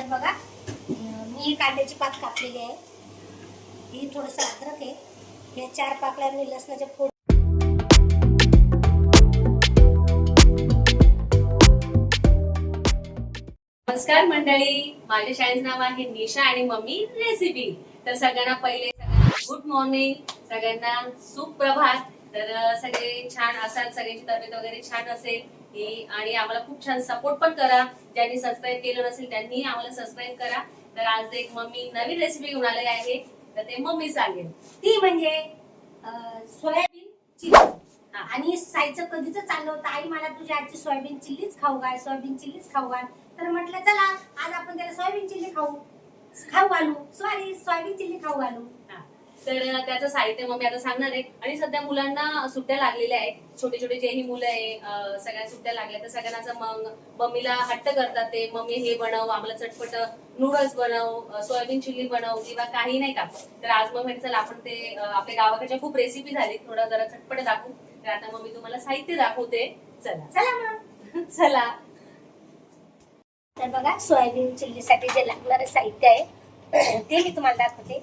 तर बघा मी कांद्याची पात कापलेली आहे. ही थोडंसं अद्रक आहे. या चार पाकळ्या मी लसणाच्या फोड नमस्कार मंडळी. माझ्या शाळेचं नाव आहे निशा आणि मम्मी रेसिपी तर सगळ्यांना पहिले गुड मॉर्निंग सगळ्यांना सुप्रभात. तर सगळे छान असाल सगळ्यांची तब्येत वगैरे छान असेल ही आणि आम्हाला खूप छान सपोर्ट पण करा. ज्यांनी सबस्क्राईब केलं नसेल त्यांनी आम्हाला सबस्क्राईब करा. तर आज एक मम्मी नवीन रेसिपी घेऊन आले आहे. तर ते मम्मी सांगेल. ती म्हणजे सोयाबीन चिल्ली हा. आणि साईचं कधीच चाललं होतं. आई मला तुझ्या आजची सोयाबीन चिल्लीच खाऊ घाल सोयाबीन चिल्लीच खाऊ घाल. तर म्हटलं चला आज आपण त्याला सोयाबीन चिल्ली खाऊ खाऊ घालू. सॉरी सोयाबीन चिल्ली खाऊ घालू. तर त्याचं साहित्य मम्मी आता सांगणार आहे. आणि सध्या मुलांना सुट्ट्या लागलेल्या आहेत. छोटे छोटे जेही मुलं आहे सगळ्या सुट्ट्या लागल्या तर सगळ्यांना मग मम्मीला हट्ट करतात ते मम्मी हे बनव आम्हाला चटपट नूडल्स बनव सोयाबीन चिल्ली बनव किंवा काही नाही का. तर आज मग म्हटलं चला आपण ते आपल्या गावाकडच्या खूप रेसिपी झाली थोडं जरा चटपट दाखवू. तर आता मम्मी तुम्हाला साहित्य दाखवते. चला. चला मग. चला. तर बघा सोयाबीन चिल्लीसाठी जे लागणारं साहित्य आहे ते मी तुम्हाला दाखवते.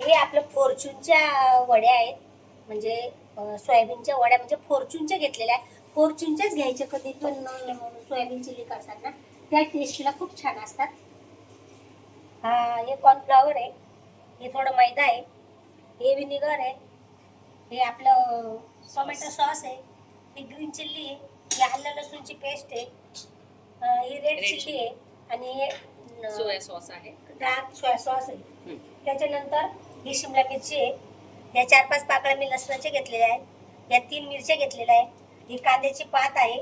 हे आपलं फॉर्च्यूनच्या वड्या आहेत. म्हणजे सोयाबीनच्या वड्या म्हणजे फॉर्च्यूनच्या घेतलेल्या आहेत. फॉर्च्यूनच्याच घ्यायच्या कधी पण सोयाबीन चिल्ली करताना त्या टेस्टला खूप छान असतात. हा हे कॉर्नफ्लॉवर आहे. हे थोडं मैदा आहे. हे विनिगर आहे. हे आपलं टोमॅटो सॉस आहे. हे ग्रीन चिल्ली आहे. हे आलं लसूणची पेस्ट आहे. ही रेड चिल्ली आहे. आणि हे सोया सॉस आहे. डार्क सोया सॉस आहे. त्याच्यानंतर ही शिमला मिरची आहे. या चार पाच पाकळ्या मी लसणाच्या घेतलेल्या आहेत. या तीन मिरच्या घेतलेल्या आहेत. ही कांद्याची पात आहे.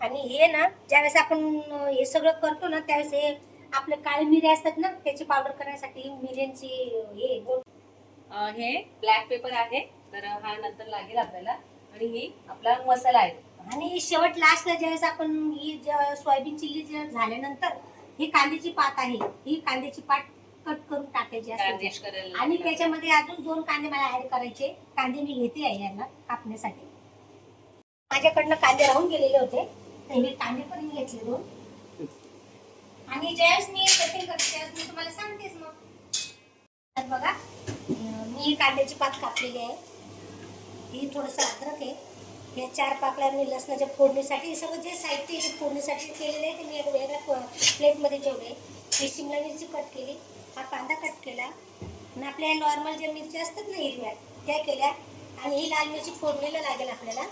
आणि हे ना ज्यावेळेस आपण हे सगळं करतो ना त्यावेळेस हे आपले काळे मिरे असतात ना त्याची पावडर करण्यासाठी मिऱ्यांची हे गोड हे ब्लॅक पेपर आहे. तर हा नंतर लागेल आपल्याला. आणि ही आपला मसाला आहे. आणि शेवट लास्टला ज्यावेळेस आपण ही सोयाबीन चिल्ली झाल्यानंतर ही कांद्याची पात आहे. ही कांद्याची पात कट करून टाकायची करायला आणि त्याच्यामध्ये अजून दोन कांदे मला ऍड करायचे. कांदे मी घेते आहे यांना कापण्यासाठी. माझ्याकडनं कांदे राहून गेलेले होते. तर हे कांदे पण मी घेतले दोन. आणि ज्यावेळेस मी कटिंग करते. त्यावेळेस मी तुम्हाला सांगतेच मग. तर बघा अं, मी कांद्याची पात कापलेली आहे. ही थोडंसं अद्रक आहे. हे चार पाकळ्या मी लसणाच्या फोडणीसाठी हे सगळं जे साहित्य आहे ते फोडणीसाठी केलेलं आहे ते मी एक वेगळ्या प्लेटमध्ये ठेवले ही शिमला मिरची कट केली. हा कांदा कट केला आणि आपल्या नॉर्मल ज्या मिरच्या असतात ना हिरव्या त्या केल्या आणि ही लाल मिरची फोडणीला लागेल आपल्याला.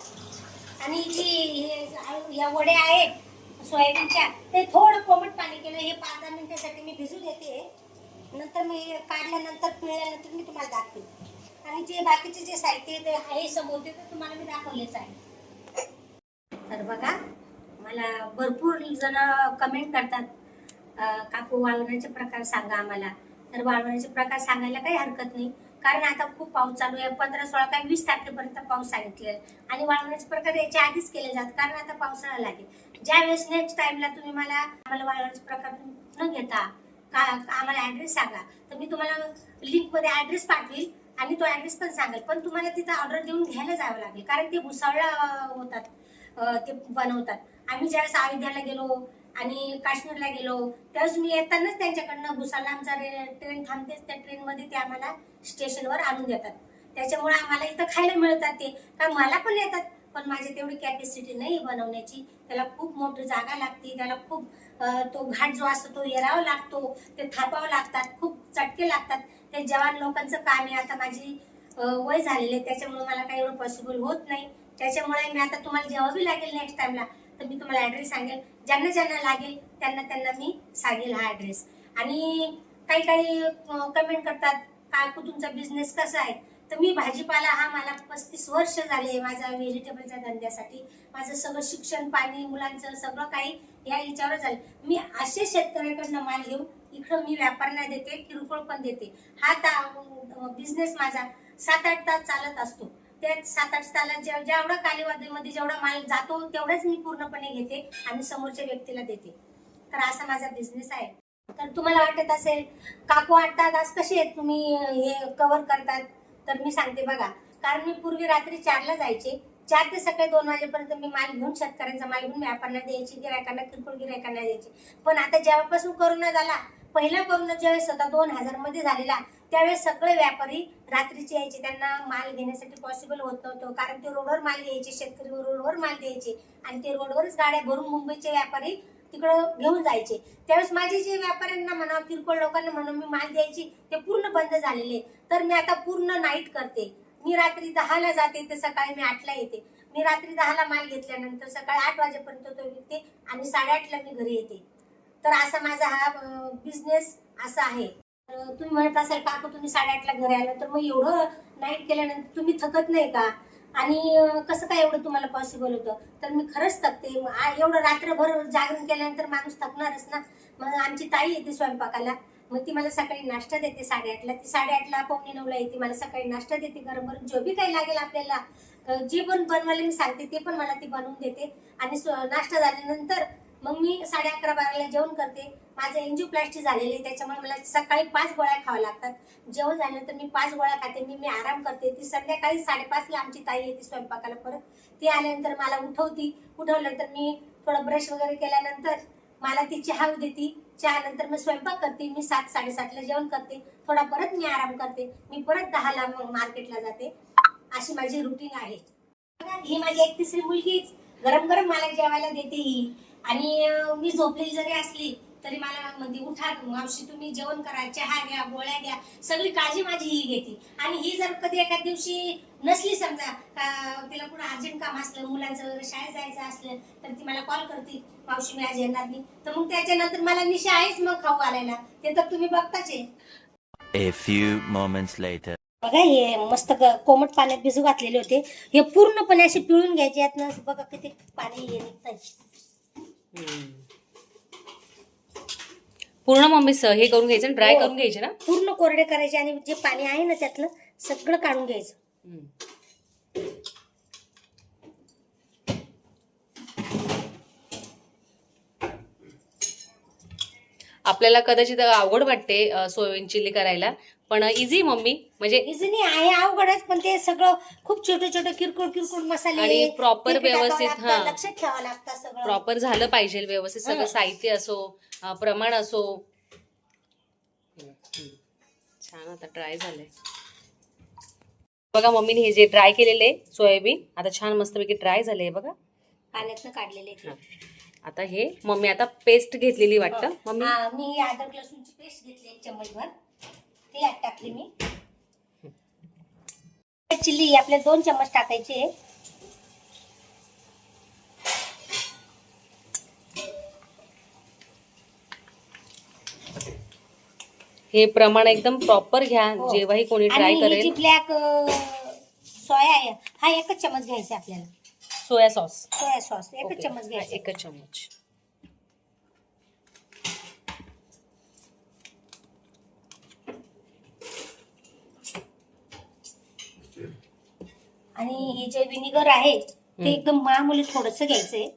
आणि जी हे या वड्या आहेत सोयाबीनच्या ते थोडं कोमट पाणी केलं हे पाच दहा मिनिटासाठी मी भिजू देते. नंतर मी काढल्यानंतर पिळल्यानंतर मी तुम्हाला दाखवेन. आणि जे बाकीचे जे साहित्य ते आहे समोर ते तुम्हाला मी दाखवलेच आहे. तर बघा मला भरपूर जण कमेंट करतात. काकू वाळवण्याचे प्रकार सांगा आम्हाला. तर वाळवण्याचे प्रकार सांगायला काही हरकत नाही. कारण आता खूप पाऊस चालू आहे. पंधरा सोळा काही वीस तारखेपर्यंत पाऊस सांगितलेला आणि वाळवण्याचे प्रकार याच्या आधीच केले जातात. कारण आता पावसाळा लागेल. ज्या वेळेस नेक्स्ट टाइमला तुम्ही मला आम्हाला वाळवण्याचे प्रकार न घेता का आम्हाला ऍड्रेस सांगा. तर मी तुम्हाला लिंकमध्ये ऍड्रेस पाठवील आणि तो ऍड्रेस पण सांगेल. पण तुम्हाला तिथं ऑर्डर देऊन घ्यायला जावं लागेल. कारण ते भुसावळा होतात. ते बनवतात. आम्ही ज्यावेळेस अयोध्याला गेलो आणि काश्मीरला गेलो. त्यावेळेस मी येतानाच त्यांच्याकडनं भुसाला आमचा ट्रेन थांबतेच त्या ट्रेनमध्ये ते आम्हाला स्टेशनवर आणून देतात. त्याच्यामुळे आम्हाला इथं खायला मिळतात ते. का मला पण येतात पण माझी तेवढी कॅपॅसिटी नाही बनवण्याची. त्याला खूप मोठी जागा लागते त्याला खूप तो घाट जो असतो तो येरावा लागतो ते थापावं लागतात खूप चटके लागतात. ते जवान लोकांचं काम आहे. आता माझी वय झालेले आहे त्याच्यामुळे मला काही एवढं पॉसिबल होत नाही. त्याच्यामुळे मी आता तुम्हाला जेव्हा बी लागेल नेक्स्ट टाइमला तर मी तुम्हाला ऍड्रेस सांगेल. ज्यांना ज्यांना लागेल त्यांना त्यांना मी सांगेल हा ऍड्रेस आणि काही काही कमेंट करतात काकू तुमचा बिझनेस कसा आहे? तर मी भाजीपाला हा मला पस्तीस वर्ष झाले माझा व्हेजिटेबलच्या धंद्यासाठी. माझं सगळं शिक्षण पाणी मुलांचं सगळं काही या याच्यावर झालं. मी असे शेतकऱ्याकडनं माल घेऊन इकडं मी व्यापाऱ्यांना देते किरकोळ पण देते. हा ता बिझनेस माझा सात आठ तास चालत असतो. त्या सात आठ तासाला जेवढा कालीवादीमध्ये जेवढा माल जातो तेवढाच मी पूर्णपणे घेते आणि समोरच्या व्यक्तीला देते. तर असा माझा बिझनेस आहे. तर तुम्हाला वाटत असेल काकू आठ तास कसे आहेत? तुम्ही हे कव्हर करतात. तर मी सांगते बघा. कारण मी पूर्वी रात्री चारला जायचे. चार ते सकाळी दोन वाजेपर्यंत मी माल घेऊन शेतकऱ्यांचा माल घेऊन व्यापाऱ्यांना द्यायची गिरायकांना किरकोळ गिरायकांना द्यायची. पण आता जेव्हापासून कोरोना झाला पहिला कोरोना ज्यावेळेस होता दोन हजारमध्ये झालेला त्यावेळेस सगळे व्यापारी रात्रीचे यायचे. त्यांना माल घेण्यासाठी पॉसिबल होत नव्हतं. कारण ते रोडवर माल द्यायचे शेतकरी रोडवर माल द्यायचे आणि ते रोडवरच गाड्या भरून मुंबईचे व्यापारी तिकडं घेऊन जायचे. त्यावेळेस माझे जे व्यापाऱ्यांना म्हणा किरकोळ लोकांना म्हणा मी माल द्यायची ते पूर्ण बंद झालेले. तर मी आता पूर्ण नाईट करते. मी रात्री दहाला जाते ते सकाळी मी आठला येते. मी रात्री दहाला माल घेतल्यानंतर सकाळी आठ वाजेपर्यंत तो विकते आणि साडेआठला मी घरी येते. तर असा माझा हा बिझनेस असा आहे. तर तुम्ही म्हणत असाल काकू तुम्ही साडेआठला घरी आला. तर मग एवढं नाईट केल्यानंतर तुम्ही थकत नाही का? आणि कसं काय एवढं तुम्हाला पॉसिबल होतं? तर मी खरंच थकते. एवढं रात्रभर जागरण केल्यानंतर माणूस थकणारच ना. मग आमची ताई येते स्वयंपाकाला. मग ती मला सकाळी नाश्ता देते साडेआठला. ती साडेआठला पावणे नऊला येते मला सकाळी नाश्ता देते गरम गरम जो बी काही लागेल आपल्याला जे पण बनवायला मी सांगते ते पण मला ती बनवून देते. आणि स्व- नाश्ता झाल्यानंतर मग मी साडे अकरा बाराला जेवण करते. माझं एन्जिओप्लास्टी झालेली आहे त्याच्यामुळे मला सकाळी पाच गोळ्या खाव्या लागतात. जेवण झाल्यानंतर मी पाच गोळ्या खाते मी मी आराम करते. ती संध्याकाळी साडेपाचला आमची ताई येते स्वयंपाकाला परत. ती आल्यानंतर मला उठवती. उठवल्यानंतर मी थोडं ब्रश वगैरे केल्यानंतर मला ती चहा देते. चहा नंतर मी स्वयंपाक करते. मी सात साडेसातला जेवण करते. थोडा परत मी आराम करते. मी परत दहाला मग मार्केटला जाते. अशी माझी रुटीन आहे. ही माझी एक तिसरी मुलगीच. गरम गरम मला जेवायला देते ही. आणि मी झोपलेली जरी असली तरी मला म्हणते उठा मावशी तुम्ही जेवण करा चहा घ्या गोळ्या घ्या सगळी काळजी माझी ही घेते. आणि ही जर कधी एखाद दिवशी नसली समजा का तिला कुठं अर्जंट काम असलं मुलांचं वगैरे शाळेत जायचं असलं तर ती मला कॉल करते मावशी मी आज येणार नाही. तर मग त्याच्यानंतर मला निशा आहेच मग खाऊ घालायला. ते तर तुम्ही बघताच आहे. A few moments later. बघा हे मस्त ग- कोमट पाण्यात भिजू घातलेले होते. हे पूर्णपणे असे पिळून घ्यायचे यातनं बघा किती पाणी हे निघतंय. पूर्ण मम्मी स- हे करून घ्यायचं ड्राय हो. करून घ्यायचे ना? पूर्ण कोरडे करायचे आणि जे पाणी आहे ना त्यातलं सगळं काढून घ्यायचं. आपल्याला कदाचित अवघड वाटते सोयाबीन चिल्ली करायला पण इझी मम्मी म्हणजे इझिली आहे अवघडच पण ते सगळं खूप छोटे छोटे किरकोळ किरकोळ मसाले आणि टाकावं व्यवस्थित, हा. लक्षात ठेवावं लागतं सगळं प्रॉपर झालं पाहिजे व्यवस्थित सगळं. साहित्य असो प्रमाण असो छान आता ड्राय झालंय बघा मम्मीने हे जे ड्राय केलेले सोयाबीन आता छान मस्तपैकी ड्राय झाले बघा पाण्यातनं काढलेले. आता हे मम्मी आता पेस्ट घेतलेली वाटतं. मम्मी? हा, मी अद्रक लसूणची पेस्ट घेतली एक चम्मचभर. ती यात टाकली मी. चिल्ली आपल्याला दोन चम्मच टाकायची. आहे हे प्रमाण एकदम प्रॉपर घ्या हो. जेव्हाही कोणी आणि ट्राय ही जी करेल ब्लॅक सोया आहे हा एकच चम्मच घ्यायचा आपल्याला. सोया सॉस सोया सॉस एकच ओके. चम्मच घ्यायचा. एकच चम्मच आणि हे जे विनिगर आहे ते. एकदम मामुली थोडस घ्यायचंय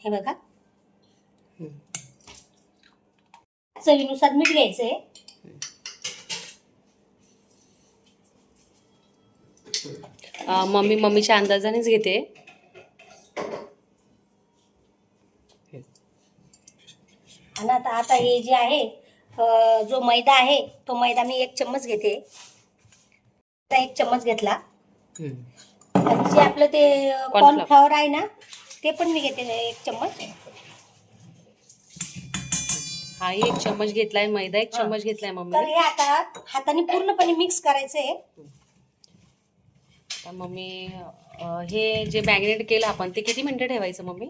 हे बघा. चवीनुसार मीठ घ्यायचंय मम्मी मम्मीच्या अंदाजानेच घेते. आणि आता आता हे जे आहे अं, जो मैदा आहे तो मैदा मी एक चम्मच घेते. आता एक चम्मच घेतला. आणि जे आपलं ते. कॉर्नफ्लॉवर आहे ना ते पण मी घेते एक चम्मच. हाही एक चम्मच घेतलाय मैदा एक हा. चम्मच घेतलाय तर मम्मी हे आता हाताने पूर्णपणे मिक्स करायचंय. तर मम्मी हे जे मॅग्नेट केलं आपण ते किती मिनिटं ठेवायचं मम्मी?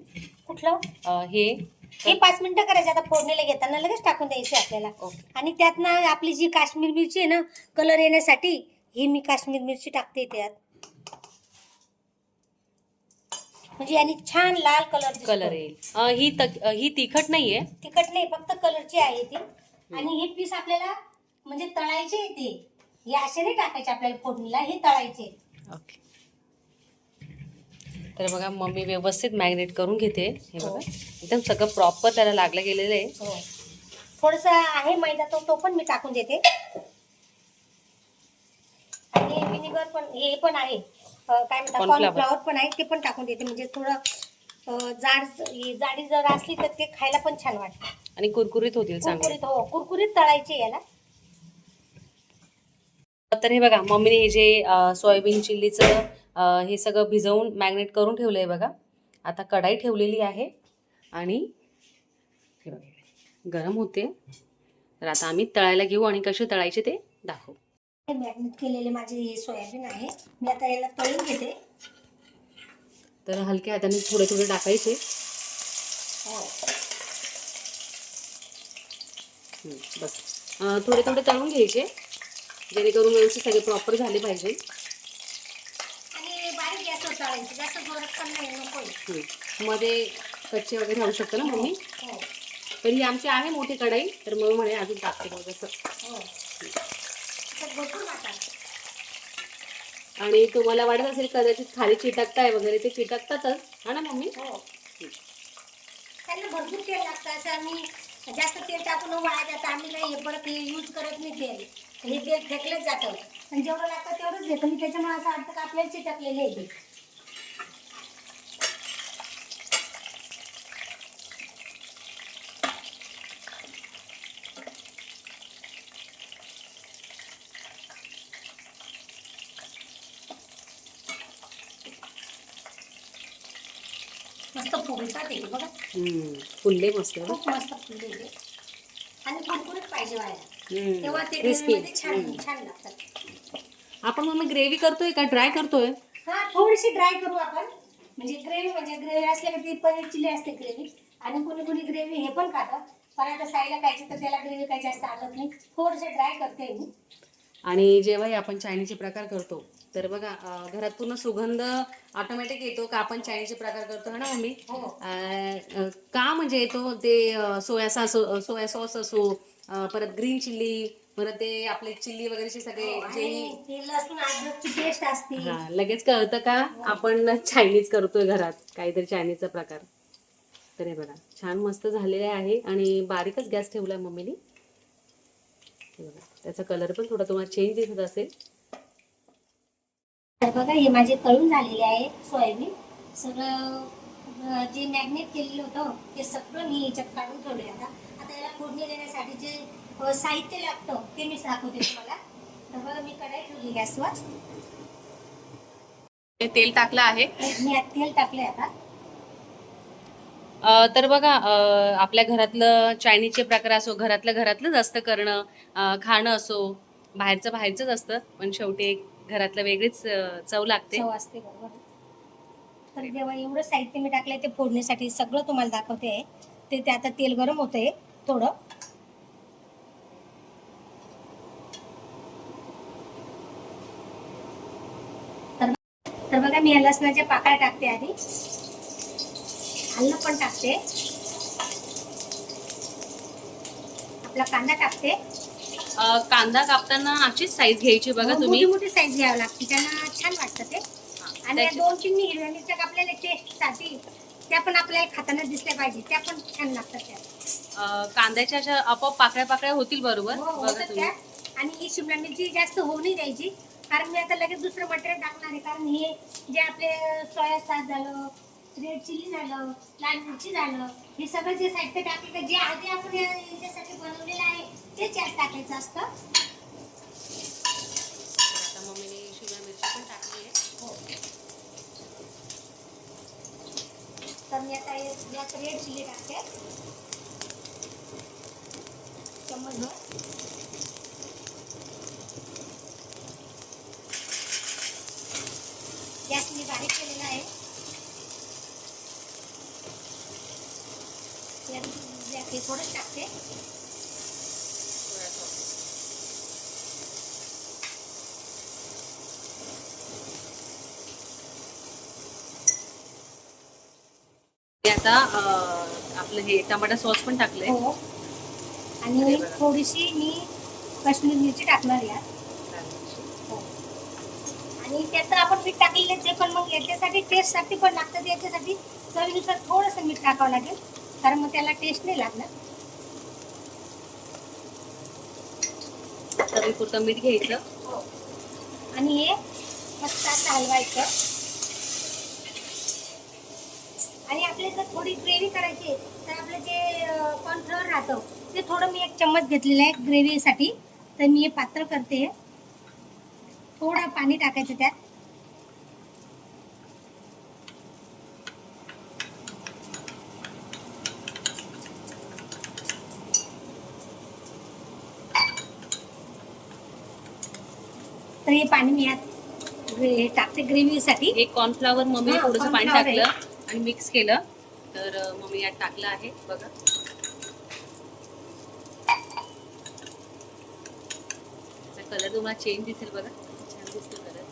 कुठलं? अं, हे. हे पाच मिनिटं करायचे आता फोडणीला घेताना लगेच टाकून द्यायचे आपल्याला. ओके. आणि त्यात ना आपली जी काश्मीर मिरची आहे ना कलर येण्यासाठी ही मी काश्मीर मिरची टाकते त्यात. म्हणजे आणि छान लाल कलर कलर येईल. अं, ही तक- अं, ही तिखट नाहीये. तिखट नाही फक्त कलरची आहे ती. आणि हे पीस आपल्याला म्हणजे तळायचे आहे ते. हे असे नाही टाकायचे आपल्याला फोडणीला हे तळायचे ओके तर बघा मम्मी व्यवस्थित मॅग्नेट करून घेते. हे हो. बघा एकदम सगळं प्रॉपर त्याला लागलं गेलेलं आहे. हो. थोडस आहे मैदा तो तो पण मी टाकून देते. आणि विनेगर पण हे पण आहे. काय म्हणतात. कॉर्नफ्लॉवर पण आहे ते पण टाकून देते. म्हणजे थोडं जाड हे जाडी जर असली तर ते खायला पण छान वाटतं. आणि कुरकुरीत होतील कुरकुरीत हो. कुरकुरीत तळायचे याला. तर हे बघा मम्मीने हे जे सोयाबीन चिल्लीचं हे सगळं भिजवून मॅग्नेट करून ठेवलं आहे बघा. आता कढाई ठेवलेली आहे आणि हे बघा गरम होते. तर आता आम्ही तळायला घेऊ आणि कसे तळायचे ते दाखवू. मॅग्नेट केलेले माझे हे सोयाबीन आहे. मी आता याला तळून घेते. तर हलक्या हाताने थोडे थोडे टाकायचे. हो. बस. थोडे थोडे तळून घ्यायचे. जेणेकरून व्यवस्थित सगळे प्रॉपर झाले पाहिजे. आणि बारीक गॅसवर तळायचे जास्त जोरात पण नाही नको हं. मध्ये कच्चे वगैरे राहू शकतं ना मम्मी? हो. तर ही आमची आहे मोठी कढाई तर मग म्हणे अजून टाकते मग जसं हो. आणि तुम्हाला वाटत असेल कदाचित खाली चिटकताय वगैरे ते चिटकतातच. हा ना मम्मी? हो. त्यांना भरपूर तेल लागतं असं आम्ही जास्त तेल टाकून वाया जातं. आम्ही नाही हे परत हे यूज करत नाही तेल. हे तेल फेकलंच जातं. आणि जेवढं लागतं तेवढंच घेतो. मी त्याच्यामुळे असं वाटतं का आपल्याला चिटकलेले आहे ते. मस्त फुगतात ते बघा. फुलले मस्त? खूप मस्त फुलले ते आणि कुरकुरीत पाहिजे व्हायला तेव्हा ते crispy. ग्रेव्हीमध्ये छान. छान लागतात. आपण मम्मी ग्रेव्ही करतोय का? ड्राय करतोय? हा थोडीशी ड्राय करू आपण. म्हणजे ग्रेव्ही म्हणजे ग्रेव्ही असल्या की ती पनीर चिली असते ग्रेव्ही आणि कोणी कोणी ग्रेव्ही हे पण खातं पण आता साईला खायची तर त्याला ग्रेव्ही काही जास्त आवडत नाही. थोडंसं ड्राय करते मी. आणि जेव्हाही आपण चायनीजचे प्रकार करतो तर बघा घरात पूर्ण सुगंध ऑटोमॅटिक येतो. का आपण चायनीजचे प्रकार करतो है ना मम्मी? हो. का म्हणजे येतो? ते सोया सॉस सोया सॉस असो परत ग्रीन चिल्ली परत ते आपले चिल्ली वगैरेचे सगळे जे हो, हा लगेच कळतं का? आपण चायनीज करतोय घरात. काहीतरी चायनीजचा प्रकार. तर हे बघा छान मस्त झालेले आहे. आणि बारीकच गॅस ठेवलाय मम्मीने. बघा त्याचा कलर पण थोडा तुम्हाला चेंज दिसत असेल. तर बघा हे माझे तळून झालेले आहे सोयाबीन. सगळं जे मॅग्नेट केलेलं होतं ते सगळं मी याच्यात काढून ठेवले आता. आता याला फोडणी देण्यासाठी जे साहित्य लागतं ते मी दाखवते तुम्हाला. तर बघा मी कढाई ठेवली गॅसवर. तेल टाकलं आहे. मी तेल टाकलंय आता. तर बघा आपल्या घरातलं चायनीजचे प्रकार असो घरातलं घरातलंच असतं करणं. खाणं असो बाहेरचं बाहेरचंच असतं. पण शेवटी एक घरातलं वेगळीच चव लागते. चव असते बरोबर. तर जेव्हा एवढं साहित्य मी टाकलंय ते फोडणीसाठी सगळं तुम्हाला दाखवते. आहे ते ते आता तेल गरम होतंय थोडं. तर बघा मी या लसणाच्या पाकळ्या टाकते आधी. आलं पण टाकते. आपला कांदा टाकते. कांदा कापताना अशीच साईज घ्यायची बघा हो, तुम्ही. मोठी साईज घ्यावी लागते. त्यांना छान वाटतं ते. आणि त्याच्या- दोन मी हिरव्या मिरच्या कापलेल्या टेस्टसाठी त्या पण आपल्याला खाताना दिसल्या पाहिजे. त्या पण छान लागतात त्या. अ, कांद्याच्या अशा आपोआप पाकळ्या पाकळ्या होतील बरोबर. हो, बघा होतात तुम्ही. त्या. आणि ही शिमला मिरची जास्त होऊ नाही द्यायची. कारण मी आता लगेच दुसरं मटेरियल टाकणार आहे. कारण हे जे आपले सोया सॉस झालं रेड चिली झालं लाल मिरची झालं हे सगळं जे साहित्य टाकलं जे आधी आपण या- याच्यासाठी बनवलेलं आहे तेच यात टाकायचं असतं. आता मम्मीने शिमला मिरची पण टाकली आहे. हो. तर मी आता यात रेड चिली टाकते. चम्मचभर गॅस मी बारीक केलेला आहे यात- यात हे थोडंच टाकते ते आता आपलं हे टमाटा सॉस पण टाकलंय. हो. आणि थोडीशी मी काश्मीर मिरची टाकणार यात. हो. आणि त्याचं आपण मीठ टाकलेलंच आहे पण मग याच्यासाठी टेस्टसाठी पण लागतं याच्यासाठी चवीनुसार थोडंसं मीठ टाकावं लागेल. कारण मग त्याला टेस्ट नाही लागणार. चवीपुरतं मीठ घ्यायचं. हो. आणि हे मस्त असं हलवायचं. आणि आपले जर थोडी ग्रेव्ही करायची तर आपलं जे कॉर्नफ्लोअर राहतं ते थोडं मी एक चम्मच घेतलेलं आहे ग्रेव्हीसाठी तर मी हे पातळ करते. थोडं पाणी टाकायचं त्यात. तर हे पाणी मी यात टाकते ग्रेव्हीसाठी हे कॉर्नफ्लावर मम्मी थोडंसं पाणी. टाकलं. आणि मिक्स केलं. तर मग मी यात टाकलं आहे बघा. कलर तुम्हाला चेंज दिसेल बघा. छान दिसतो कलर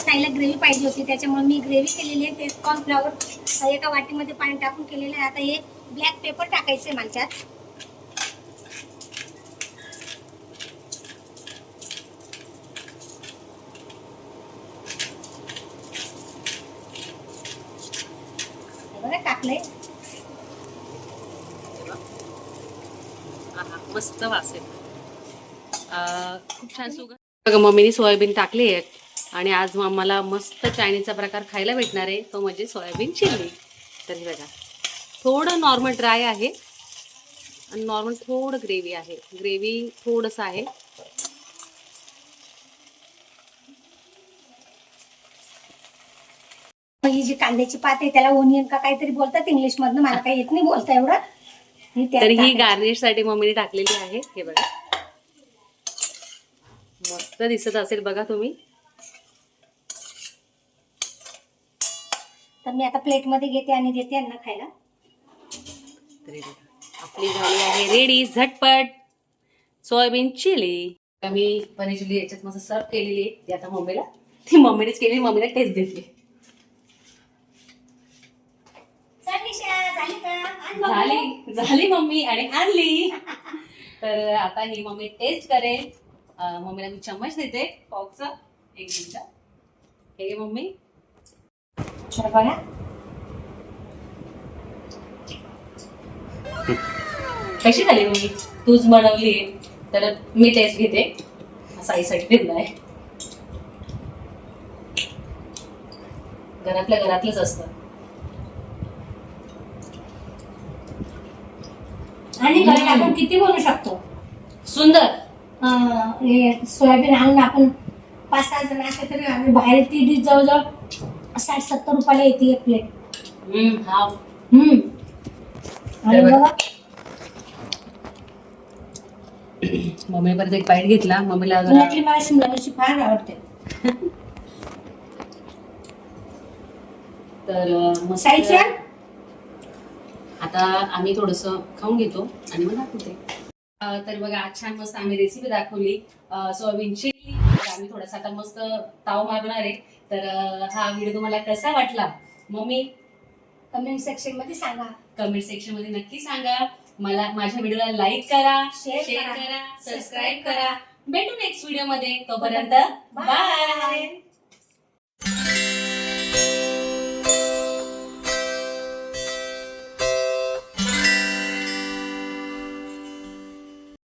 साईला ग्रेव्ही पाहिजे होती त्याच्यामुळे मी ग्रेव्ही केलेली आहे ते कॉर्नफ्लॉवर एका वाटीमध्ये पाणी टाकून केलेलं आहे. आता हे ब्लॅक पेपर टाकायचं हे बघा टाकलंय. मस्त वास येतो. अं, खूप छान सुगंध मम्मीने सोयाबीन टाकली आहे. आणि आज मग मला मस्त चायनीजचा प्रकार खायला भेटणार आहे. तो म्हणजे सोयाबीन चिल्ली. तर हे बघा थोडं नॉर्मल ड्राय आहे आणि नॉर्मल थोडं ग्रेव्ही आहे. ग्रेव्ही थोडंसं आहे. ही जी कांद्याची पात आहे त्याला ओनियन का काहीतरी बोलतात इंग्लिश मधनं मला काही येत नाही बोलता एवढं. ही त्यात तर ही टाकायची. गार्निशसाठी मम्मीने टाकलेली आहे. हे बघा. मस्त दिसत असेल बघा तुम्ही. तर मी आता प्लेटमध्ये घेते आणि देते यांना खायला. आपली झाली आहे रेडी झटपट. Soybean chilli. मी पनीर चिली याच्यात मस्त सर्व केलेली आहे. ती आता मम्मीला ती मम्मीनेच केली मम्मीला टेस्ट निशा, झाली. झाली मम्मी आणि आणली. तर आता ही मम्मी टेस्ट करेल. मम्मीला मी चम्मच देते पॉकचा एक मिनिट. हे मम्मी. तर बघा. कशी झाली मम्मी तूच बनवली. तर मी टेस्ट घेते. साईसाठी दिलाय घरातल्या घरातलंच असतं. आणि घरात आपण किती बनवू शकतो? सुंदर. अं, हे सोयाबीन आणून आपण पाच सहा जण असले तरी आम्ही बाहेर ती डिश जवळजवळ साठ सत्तर रुपयाला येते एक प्लेट हम्म, हा हम्म. आणि तर बघा. बघा. मम्मी परत एक बाईट घेतला. मम्मीला जरा पुण्यातली मला शिमला मिरची फार आवडते. तर अं, मस्त. आता आम्ही थोडस खाऊन घेतो आणि मग दाखवते. अं, तर बघा आज छान मस्त आम्ही रेसिपी दाखवली. अं, सोयाबीन चिली तर आम्ही थोडासा आता मस्त ताव मारणार आहे. तर हा व्हिडिओ तुम्हाला कसा वाटला? मम्मी? कमेंट सेक्शनमध्ये सांगा. कमेंट सेक्शनमध्ये नक्की सांगा. मला माझ्या व्हिडिओला लाईक करा Share शेअर करा, सबस्क्राईब करा. भेटू नेक्स्ट व्हिडिओमध्ये. तोपर्यंत. बाय